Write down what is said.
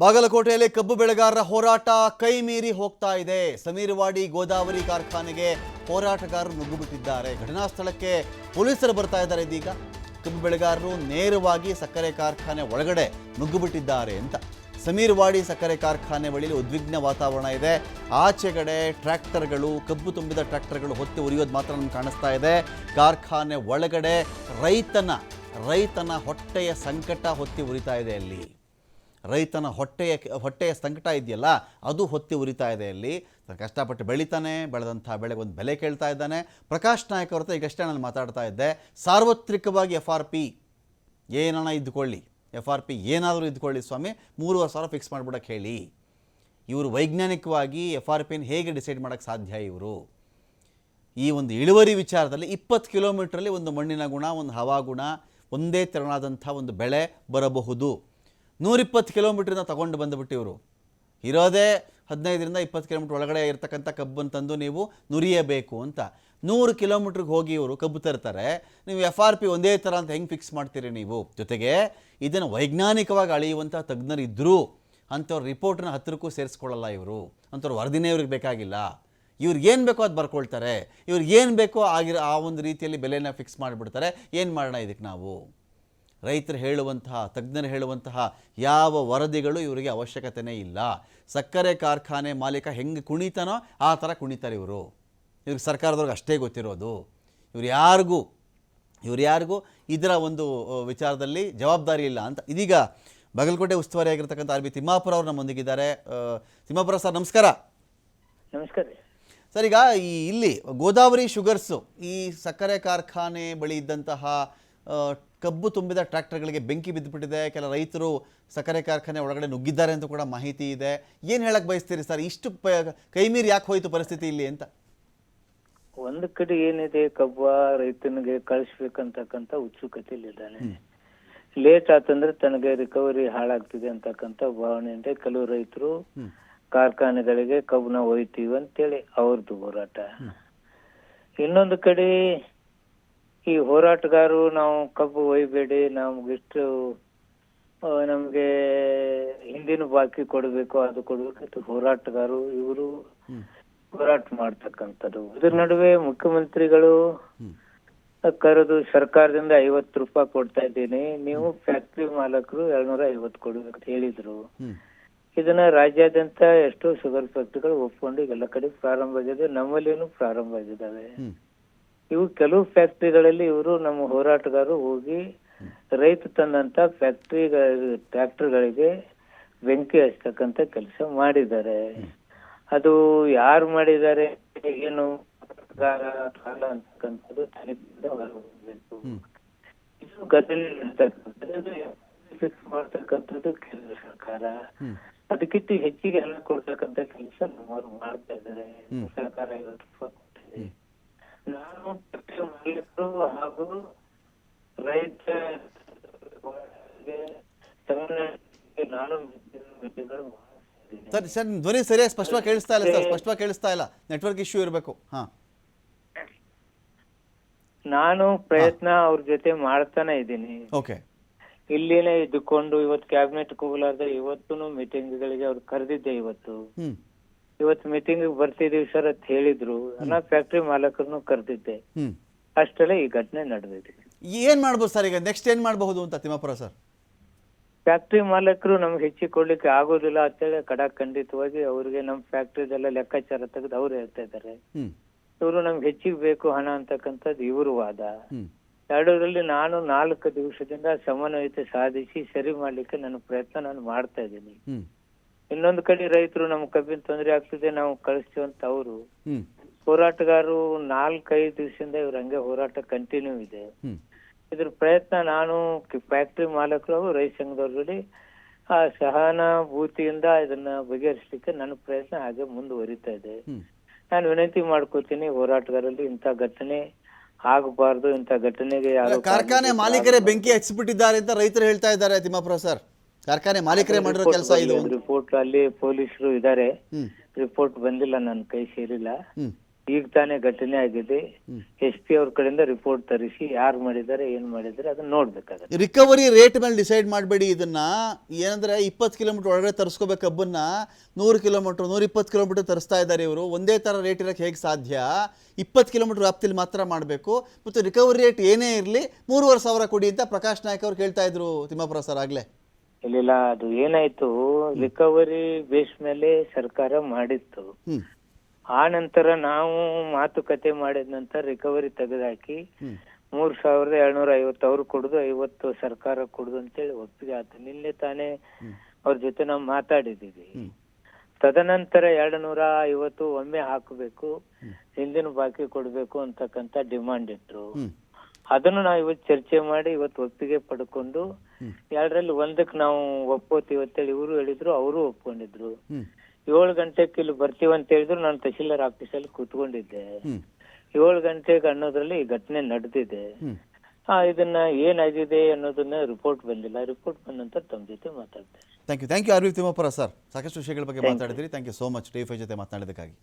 ಬಾಗಲಕೋಟೆಯಲ್ಲಿ ಕಬ್ಬು ಬೆಳೆಗಾರರ ಹೋರಾಟ ಕೈ ಮೀರಿ ಹೋಗ್ತಾ ಇದೆ. ಸಮೀರವಾಡಿ ಗೋದಾವರಿ ಕಾರ್ಖಾನೆಗೆ ಹೋರಾಟಗಾರರು ನುಗ್ಗು ಬಿಟ್ಟಿದ್ದಾರೆ ಘಟನಾ ಸ್ಥಳಕ್ಕೆ ಪೊಲೀಸರು ಬರ್ತಾ ಇದ್ದಾರೆ ಇದೀಗ. ಕಬ್ಬು ಬೆಳೆಗಾರರು ನೇರವಾಗಿ ಸಕ್ಕರೆ ಕಾರ್ಖಾನೆ ಒಳಗಡೆ ನುಗ್ಗುಬಿಟ್ಟಿದ್ದಾರೆ ಅಂತ. ಸಮೀರ್ವಾಡಿ ಸಕ್ಕರೆ ಕಾರ್ಖಾನೆ ಬಳಿಯಲ್ಲಿ ಉದ್ವಿಗ್ನ ವಾತಾವರಣ ಇದೆ. ಆಚೆಗಡೆ ಟ್ರ್ಯಾಕ್ಟರ್ಗಳು, ಕಬ್ಬು ತುಂಬಿದ ಟ್ರ್ಯಾಕ್ಟರ್ಗಳು ಹೊತ್ತಿ ಉರಿಯೋದು ಮಾತ್ರ ನಮ್ಗೆ ಕಾಣಿಸ್ತಾ ಇದೆ. ಕಾರ್ಖಾನೆ ಒಳಗಡೆ ರೈತನ ರೈತನ ಹೊಟ್ಟೆಯ ಸಂಕಟ ಹೊತ್ತಿ ಉರಿತಾ ಇದೆ ಅಲ್ಲಿ. ರೈತನ ಹೊಟ್ಟೆಯ ಹೊಟ್ಟೆಯ ಸಂಕಟ ಇದೆಯಲ್ಲ, ಅದು ಹೊತ್ತಿ ಉರಿತಾ ಇದೆ ಅಲ್ಲಿ. ಕಷ್ಟಪಟ್ಟು ಬೆಳಿತಾನೆ, ಬೆಳೆದಂಥ ಬೆಳೆಗೆ ಒಂದು ಬೆಲೆ ಕೇಳ್ತಾ ಇದ್ದಾನೆ. ಪ್ರಕಾಶ್ ನಾಯಕ್ ಅವ್ರ ಈಗಷ್ಟೇ ನಾನು ಮಾತಾಡ್ತಾ ಇದ್ದೆ. ಸಾರ್ವತ್ರಿಕವಾಗಿ ಎಫ್ ಆರ್ ಪಿ ಏನನ್ನ ಇದ್ದುಕೊಳ್ಳಿ ಎಫ್ ಆರ್ ಪಿ ಏನಾದರೂ ಇದ್ದುಕೊಳ್ಳಿ ಸ್ವಾಮಿ. ಮೂರುವರೆ ಸಾವಿರ ಫಿಕ್ಸ್ ಮಾಡ್ಬಿಡಕ್ಕೆ ಹೇಳಿ. ಇವರು ವೈಜ್ಞಾನಿಕವಾಗಿ ಎಫ್ ಆರ್ ಪಿನ ಹೇಗೆ ಡಿಸೈಡ್ ಮಾಡೋಕ್ಕೆ ಸಾಧ್ಯ ಇವರು? ಈ ಒಂದು ಇಳುವರಿ ವಿಚಾರದಲ್ಲಿ ಇಪ್ಪತ್ತು ಕಿಲೋಮೀಟ್ರಲ್ಲಿ ಒಂದು ಮಣ್ಣಿನ ಗುಣ, ಒಂದು ಹವಾಗುಣ, ಒಂದೇ ತೆರನಾದಂಥ ಒಂದು ಬೆಳೆ ಬರಬಹುದು. ನೂರಿಪ್ಪತ್ತು ಕಿಲೋಮೀಟ್ರಿಂದ ತೊಗೊಂಡು ಬಂದುಬಿಟ್ಟು ಇವರು. ಇರೋದೇ ಹದಿನೈದರಿಂದ ಇಪ್ಪತ್ತು ಕಿಲೋಮೀಟ್ರ್ ಒಳಗಡೆ ಇರ್ತಕ್ಕಂಥ ಕಬ್ಬನ್ನು ತಂದು ನೀವು ನುರಿಯಬೇಕು ಅಂತ. ನೂರು ಕಿಲೋಮೀಟ್ರಿಗೆ ಹೋಗಿ ಇವರು ಕಬ್ಬು ತರ್ತಾರೆ. ನೀವು ಎಫ್ ಆರ್ ಪಿ ಒಂದೇ ಥರ ಅಂತ ಹೆಂಗೆ ಫಿಕ್ಸ್ ಮಾಡ್ತೀರಿ ನೀವು? ಜೊತೆಗೆ ಇದನ್ನು ವೈಜ್ಞಾನಿಕವಾಗಿ ಅಳೆಯುವಂಥ ತಜ್ಞರು ಇದ್ದರು ಅಂಥವ್ರ ರಿಪೋರ್ಟನ್ನು ಹತ್ತಿರಕ್ಕೂ ಸೇರಿಸ್ಕೊಳ್ಳಲ್ಲ ಇವರು. ಅಂಥವ್ರು ವರದಿನೇ ಇವ್ರಿಗೆ ಬೇಕಾಗಿಲ್ಲ. ಇವ್ರಿಗೆ ಏನು ಬೇಕೋ ಅದು ಬರ್ಕೊಳ್ತಾರೆ. ಇವ್ರಿಗೆ ಏನು ಬೇಕೋ ಆಗಿರೋ ಆ ಒಂದು ರೀತಿಯಲ್ಲಿ ಬೆಲೆನ ಫಿಕ್ಸ್ ಮಾಡಿಬಿಡ್ತಾರೆ. ಏನು ಮಾಡೋಣ ಇದಕ್ಕೆ ನಾವು? ರೈತರು ಹೇಳುವಂತಹ ತಜ್ಞರು ಹೇಳುವಂತಹ ಯಾವ ವರದಿಗಳು ಇವರಿಗೆ ಅವಶ್ಯಕತೆನೇ ಇಲ್ಲ. ಸಕ್ಕರೆ ಕಾರ್ಖಾನೆ ಮಾಲೀಕ ಹೆಂಗೆ ಕುಣಿತಾನೋ ಆ ಥರ ಕುಣಿತಾರೆ ಇವರು. ಇವ್ರಿಗೆ ಸರ್ಕಾರದವ್ರಿಗೆ ಅಷ್ಟೇ ಗೊತ್ತಿರೋದು. ಇವ್ರು ಯಾರಿಗೂ ಇವ್ರು ಯಾರಿಗೂ ಇದರ ಒಂದು ವಿಚಾರದಲ್ಲಿ ಜವಾಬ್ದಾರಿ ಇಲ್ಲ ಅಂತ. ಇದೀಗ ಬಾಗಲಕೋಟೆ ಉಸ್ತುವಾರಿ ಆಗಿರ್ತಕ್ಕಂಥ ಆರ್ ಬಿ ತಿಮ್ಮಾಪುರ ಅವರು ನಮ್ಮೊಂದಿಗಿದ್ದಾರೆ. ತಿಮ್ಮಾಪುರ ಸರ್ ನಮಸ್ಕಾರ. ನಮಸ್ಕಾರ ಸರ್ ಈಗ ಈ ಇಲ್ಲಿ ಗೋದಾವರಿ ಶುಗರ್ಸು ಈ ಸಕ್ಕರೆ ಕಾರ್ಖಾನೆ ಬಳಿ ಇದ್ದಂತಹ ಕಬ್ಬು ತುಂಬಿದ ಟ್ರ್ಯಾಕ್ಟರ್ಗಳಿಗೆ ಬೆಂಕಿ ಬಿದ್ದುಬಿಟ್ಟಿದೆ. ಕೆಲ ರೈತರು ಸಕ್ಕರೆ ಕಾರ್ಖಾನೆ ಒಳಗಡೆ ನುಗ್ಗಿದ್ದಾರೆ ಅಂತ ಕೂಡ ಮಾಹಿತಿ ಇದೆ. ಏನು ಹೇಳಕ್ಕೆ ಬಯಸ್ತೀರಿ ಸರ್? ಇಷ್ಟು ಕೈಮೀರಿ ಯಾಕೆ ಹೋಯಿತು ಪರಿಸ್ಥಿತಿ ಇಲ್ಲಿ ಅಂತ? ಒಂದು ಕಡೆ ಏನಿದೆ ಕಬ್ಬ ರೈತನಿಗೆ ಕಳಿಸ್ಬೇಕಂತಕ್ಕಂತ ಉತ್ಸುಕತೆಯಲ್ಲಿದ್ದಾನೆ ಲೇಟ್ ಆತಂದ್ರೆ ತನಗೆ ರಿಕವರಿ ಹಾಳಾಗ್ತಿದೆ ಅಂತಕ್ಕಂತ ಭಾವನೆಯಿಂದ ಕೆಲವು ರೈತರು. ಕಾರ್ಖಾನೆಗಳಿಗೆ ಕಬ್ಬನ ಒಯ್ತೀವಿ ಅಂತೇಳಿ ಅವ್ರದ್ದು ಹೋರಾಟ. ಇನ್ನೊಂದು ಕಡೆ ಈ ಹೋರಾಟಗಾರರು ನಾವು ಕಬ್ಬು ಒಯ್ಬೇಡಿ ನಮ್ಗಿಷ್ಟು ನಮ್ಗೆ ಹಿಂದಿನ ಬಾಕಿ ಕೊಡಬೇಕು ಅದು ಕೊಡಬೇಕು ಹೋರಾಟಗಾರರು ಇವರು ಹೋರಾಟ ಮಾಡ್ತಕ್ಕಂಥದ್ದು ಇದ್ರ ನಡುವೆ ಮುಖ್ಯಮಂತ್ರಿಗಳು. ಕರೆದು ಸರ್ಕಾರದಿಂದ ಐವತ್ತು ರೂಪಾಯಿ ಕೊಡ್ತಾ ಇದ್ದೀನಿ ನೀವು ಫ್ಯಾಕ್ಟ್ರಿ ಮಾಲಕರು ಎರಡ್ನೂರ ಐವತ್ತು ಕೊಡ್ಬೇಕು ಅಂತ ಹೇಳಿದ್ರು. ಇದನ್ನ ರಾಜ್ಯಾದ್ಯಂತ ಎಷ್ಟೋ ಶುಗರ್ ಫ್ಯಾಕ್ಟ್ರಿಗಳು ಒಪ್ಕೊಂಡು ಎಲ್ಲ ಕಡೆ ಪ್ರಾರಂಭ ಆಗಿದೆ ನಮ್ಮಲ್ಲಿನೂ ಪ್ರಾರಂಭ ಆಗಿದ್ದಾವೆ. ಇವು ಕೆಲವು ಫ್ಯಾಕ್ಟ್ರಿಗಳಲ್ಲಿ ಇವರು ನಮ್ಮ ಹೋರಾಟಗಾರರು ಹೋಗಿ ರೈತ ತಂದಂತ ಫ್ಯಾಕ್ಟ್ರಿ ಟ್ರ್ಯಾಕ್ಟರ್ಗಳಿಗೆ ಬೆಂಕಿ ಹಚ್ಚತಕ್ಕಂತ ಕೆಲಸ ಮಾಡಿದ್ದಾರೆ. ಅದು ಯಾರು ಮಾಡಿದ್ದಾರೆ ಏನು ಅಂತಕ್ಕಂಥದ್ದು ತನಿಖೆಯಿಂದ. ಇದು ಫಿಕ್ಸ್ ಮಾಡ್ತಕ್ಕಂಥದ್ದು ಕೇಂದ್ರ ಸರ್ಕಾರ. ಅದಕ್ಕಿಂತ ಹೆಚ್ಚಿಗೆ ಹಣ ಕೊಡ್ತಕ್ಕಂಥ ಕೆಲಸ ನಮ್ಮವ್ರು ಮಾಡ್ತಾ ಇದ್ದಾರೆ. ಸರ್ಕಾರ ಐವತ್ತು ರೂಪಾಯಿ ಕೊಟ್ಟಿದೆ. ನಾನು ಮಾಲೀಕರು ಹಾಗೂ ರೈತ ನಾನು. ಸರ್ ಸರ್ ನಿಮ್ಮ ಧ್ವನಿ ಸರಿಯಾಗಿ ಸ್ಪಷ್ಟವಾಗಿ ಕೇಳಿಸ್ತಾ ಇಲ್ಲ ಸರ್. ಸ್ಪಷ್ಟವಾಗಿ ಕೇಳಿಸ್ತಾ ಇಲ್ಲ. ನೆಟ್ವರ್ಕ್ ಇಶ್ಯೂ ಇರಬೇಕು. ಹಾ. ನಾನು ಪ್ರಯತ್ನ ಅವ್ರ ಜೊತೆ ಮಾಡ್ತಾನೆ ಇದ್ದೀನಿ. ಓಕೆ. ಇಲ್ಲಿನೇ ಇದ್ದುಕೊಂಡು ಇವತ್ತು ಕ್ಯಾಬಿನೆಟ್ ಹೋಗ್ಲಾರ್ದೆ ಇವತ್ತು ಮೀಟಿಂಗ್ಗಳಿಗೆ ಅವ್ರು ಕರೆದಿದ್ದೆ ಇವತ್ತು. ಇವತ್ತು ಮೀಟಿಂಗ್ ಬರ್ತಿದೀವಿ ಸರ್ ಅಂತ ಹೇಳಿದ್ರು. ನಾ ಫ್ಯಾಕ್ಟ್ರಿ ಮಾಲಕರನ್ನು ಕರೆದಿದ್ದೆ. ಅಷ್ಟರಲ್ಲೇ ಈ ಘಟನೆ ನಡೆದಿದೆ. ಏನ್ ಮಾಡ್ಬೋದು ಸರ್ ಈಗ? ನೆಕ್ಸ್ಟ್ ಏನ್ ಮಾಡಬಹುದು ಅಂತ ತಿಮ್ಮಾಪುರ ಸರ್ ಫ್ಯಾಕ್ಟ್ರಿ ಮಾಲಕರು ನಮ್ಗೆ ಹೆಚ್ಚಿಗೆ ಕೊಡ್ಲಿಕ್ಕೆ ಆಗೋದಿಲ್ಲ ಅಂತೇಳಿ ಖಡಾಖಂಡಿತವಾಗಿ ಅವ್ರಿಗೆ ನಮ್ ಫ್ಯಾಕ್ಟ್ರಿದೆಲ್ಲ ಲೆಕ್ಕಾಚಾರ ತೆಗೆದು ಅವ್ರು ಹೇಳ್ತಾ ಇದ್ದಾರೆ. ಇವರು ನಮ್ಗೆ ಹೆಚ್ಚಿಗೆ ಬೇಕು ಹಣ ಅಂತಕ್ಕಂಥದ್ದು ಇವರು ವಾದ. ಎರಡರಲ್ಲಿ ನಾನು ನಾಲ್ಕು ದಿವಸದಿಂದ ಸಮನ್ವಯತೆ ಸಾಧಿಸಿ ಸರಿ ಮಾಡ್ಲಿಕ್ಕೆ ನನ್ನ ಪ್ರಯತ್ನ ನಾನು ಮಾಡ್ತಾ ಇದ್ದೀನಿ. ಇನ್ನೊಂದು ಕಡೆ ರೈತರು ನಮ್ ಕಬ್ಬಿನ ತೊಂದರೆ ಆಗ್ತಿದೆ ನಾವು ಕಳಿಸ್ತೀವಿ ಅಂತ ಅವರು ಹೋರಾಟಗಾರರು ನಾಲ್ಕೈದು ದಿವಸದಿಂದ ಇವ್ರ ಹಂಗೆ ಹೋರಾಟ ಕಂಟಿನ್ಯೂ ಇದೆ. ಇದ್ರ ಪ್ರಯತ್ನ ನಾನು ಫ್ಯಾಕ್ಟ್ರಿ ಮಾಲಕರು ರೈತ ಸಂಘದವ್ರಲ್ಲಿ ಆ ಸಹಾನುಭೂತಿಯಿಂದ ಇದನ್ನ ಬಗೆಹರಿಸಲಿಕ್ಕೆ ನನ್ನ ಪ್ರಯತ್ನ ಹಾಗೆ ಮುಂದುವರಿತಾ ಇದೆ. ನಾನು ವಿನಂತಿ ಮಾಡ್ಕೋತೀನಿ ಹೋರಾಟಗಾರರಲ್ಲಿ ಇಂಥ ಘಟನೆ ಆಗಬಾರ್ದು ಇಂಥ ಘಟನೆಗೆ ಯಾರು ಕಾರ್ಖಾನೆ ಮಾಲೀಕರೇ ಬೆಂಕಿ ಹಚ್ಚಿಬಿಟ್ಟಿದ್ದಾರೆ ಅಂತ ರೈತರು ಹೇಳ್ತಾ ಇದ್ದಾರೆ ತಿಮ್ಮಾಪುರ ಸರ್ ಕಾರ್ಖಾನೆ ಮಾಲೀಕರೇ ಮಾಡಿರೋ ಕೆಲಸ ಇದು. ರಿಪೋರ್ಟ್ ಅಲ್ಲಿ ಪೊಲೀಸರು ಇದ್ದಾರೆ ರಿಪೋರ್ಟ್ ಬಂದಿಲ್ಲ ನನ್ನ ಕೈ ಸೇರಿಲ್ಲ. ಈಗ ತಾನೇ ಘಟನೆ ಆಗಿದೆ. ಎಸ್ ಪಿ ಅವ್ರ ಕಡೆಯಿಂದ ರಿಪೋರ್ಟ್ ತರಿಸಿ ಯಾರು ಮಾಡಿದ್ದಾರೆ ಏನ್ ಮಾಡಿದ್ದಾರೆ ಅದನ್ನ ನೋಡ್ಬೇಕಾಗುತ್ತೆ. ರಿಕವರಿ ರೇಟ್ ಮೇಲೆ ಡಿಸೈಡ್ ಮಾಡಬೇಡಿ ಇದನ್ನ. ಏನಂದ್ರೆ ಇಪ್ಪತ್ತು ಕಿಲೋಮೀಟರ್ ಒಳಗಡೆ ತರಿಸ್ಕೋಬೇಕು ಕಬ್ಬನ್ನ ನೂರು ಕಿಲೋಮೀಟರ್ ನೂರ ಇಪ್ಪತ್ತು ಕಿಲೋಮೀಟರ್ ತರಿಸ್ತಾ ಇದ್ದಾರೆ ಇವರು. ಒಂದೇ ತರ ರೇಟ್ ಇರಕ್ಕೆ ಹೇಗೆ ಸಾಧ್ಯ? ಇಪ್ಪತ್ತು ಕಿಲೋಮೀಟರ್ ವ್ಯಾಪ್ತಿಲಿ ಮಾತ್ರ ಮಾಡಬೇಕು. ಮತ್ತು ರಿಕವರಿ ರೇಟ್ ಏನೇ ಇರಲಿ ಮೂರುವರೆ ಸಾವಿರ ಕೊಡಿ ಅಂತ ಪ್ರಕಾಶ್ ನಾಯ್ಕ ಅವ್ರು ಕೇಳ್ತಾ ಇದ್ರು ತಿಮ್ಮಾಪುರ ಸರ್ ಆಗಲೇ. ಇಲ್ಲ ಅದು ಏನಾಯ್ತು ರಿಕವರಿ ಬೇಸ್ ಮೇಲೆ ಸರ್ಕಾರ ಮಾಡಿತ್ತು. ಆ ನಂತರ ನಾವು ಮಾತುಕತೆ ಮಾಡಿದ ನಂತರ ರಿಕವರಿ ತೆಗೆದಾಕಿ ಮೂರ್ ಸಾವಿರದ ಏಳ್ನೂರ ಐವತ್ತು ಅವ್ರು ಕೊಡುದು ಐವತ್ತು ಸರ್ಕಾರ ಕೊಡುದು ಅಂತೇಳಿ ಒಪ್ಪಿಗೆ ಆಯ್ತು ನಿನ್ನೆ ತಾನೇ ಅವ್ರ ಜೊತೆ ನಾವು ಮಾತಾಡಿದೀವಿ ತದನಂತರ ಎರಡು ನೂರ ಐವತ್ತು ಒಮ್ಮೆ ಹಾಕಬೇಕು ಹಿಂದಿನ ಬಾಕಿ ಕೊಡಬೇಕು ಅಂತಕ್ಕಂತ ಡಿಮಾಂಡ್ ಇಟ್ರು. ಅದನ್ನು ನಾವು ಇವತ್ತು ಚರ್ಚೆ ಮಾಡಿ ಇವತ್ತು ಒಪ್ಪಿಗೆ ಪಡ್ಕೊಂಡು ಎರಡರಲ್ಲಿ ಒಂದಕ್ಕೆ ನಾವು ಒಪ್ಕೋತೀವಿ ಅಂತೇಳಿ ಇವರು ಹೇಳಿದ್ರು ಅವರು ಒಪ್ಕೊಂಡಿದ್ರು. ಏಳು ಗಂಟೆಗೆ ಇಲ್ಲಿ ಬರ್ತೀವಿ ಅಂತ ಹೇಳಿದ್ರು ನಾನು ತಹಶೀಲ್ದಾರ್ ಆಫೀಸಲ್ಲಿ ಕೂತ್ಕೊಂಡಿದ್ದೆ. ಏಳು ಗಂಟೆಗೆ ಅನ್ನೋದ್ರಲ್ಲಿ ಈ ಘಟನೆ ನಡೆದಿದೆ. ಆ ಇದನ್ನ ಏನಾಗಿದೆ ಅನ್ನೋದನ್ನ ರಿಪೋರ್ಟ್ ಬಂದಿಲ್ಲ. ರಿಪೋರ್ಟ್ ಬಂದ ನಂತರ ತಮ್ಮ ಜೊತೆ ಮಾತಾಡ್ತೇನೆ. Thank you thank you Aravi ತಿಮ್ಮಪ್ಪರ sir. ಸಾಕಷ್ಟು ವಿಷಯಗಳ ಬಗ್ಗೆ ಮಾತಾಡಿದ್ರಿ. ಥ್ಯಾಂಕ್ ಯು ಸೋ ಮಚ್ ಜೊತೆ ಮಾತನಾಡಿದ್ದಕ್ಕಾಗಿ.